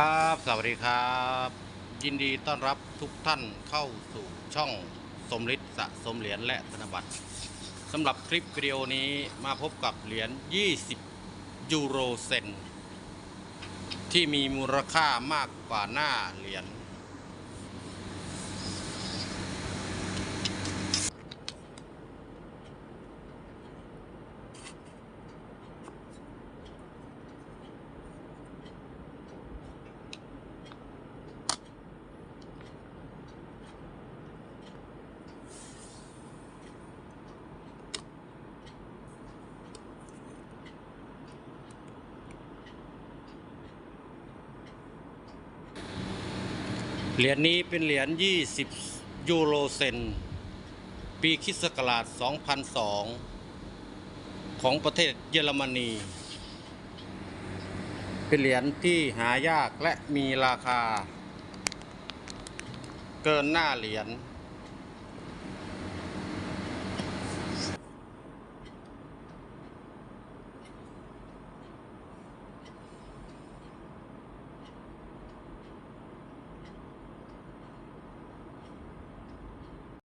ครับ สวัสดีครับ ยินดีต้อนรับทุกท่านเข้าสู่ช่องสมฤทธิ์สะสมเหรียญและธนบัตรสำหรับคลิปวิดีโอนี้มาพบกับเหรียญ 20 ยูโรเซนที่มีมูลค่ามากกว่าหน้าเหรียญ เหรียญนี้เป็นเหรียญ 20 ยูโรเซน ปีคริสต์ศักราช 2002 ของประเทศเยอรมนี เป็นเหรียญที่หายากและมีราคา เกินหน้าเหรียญ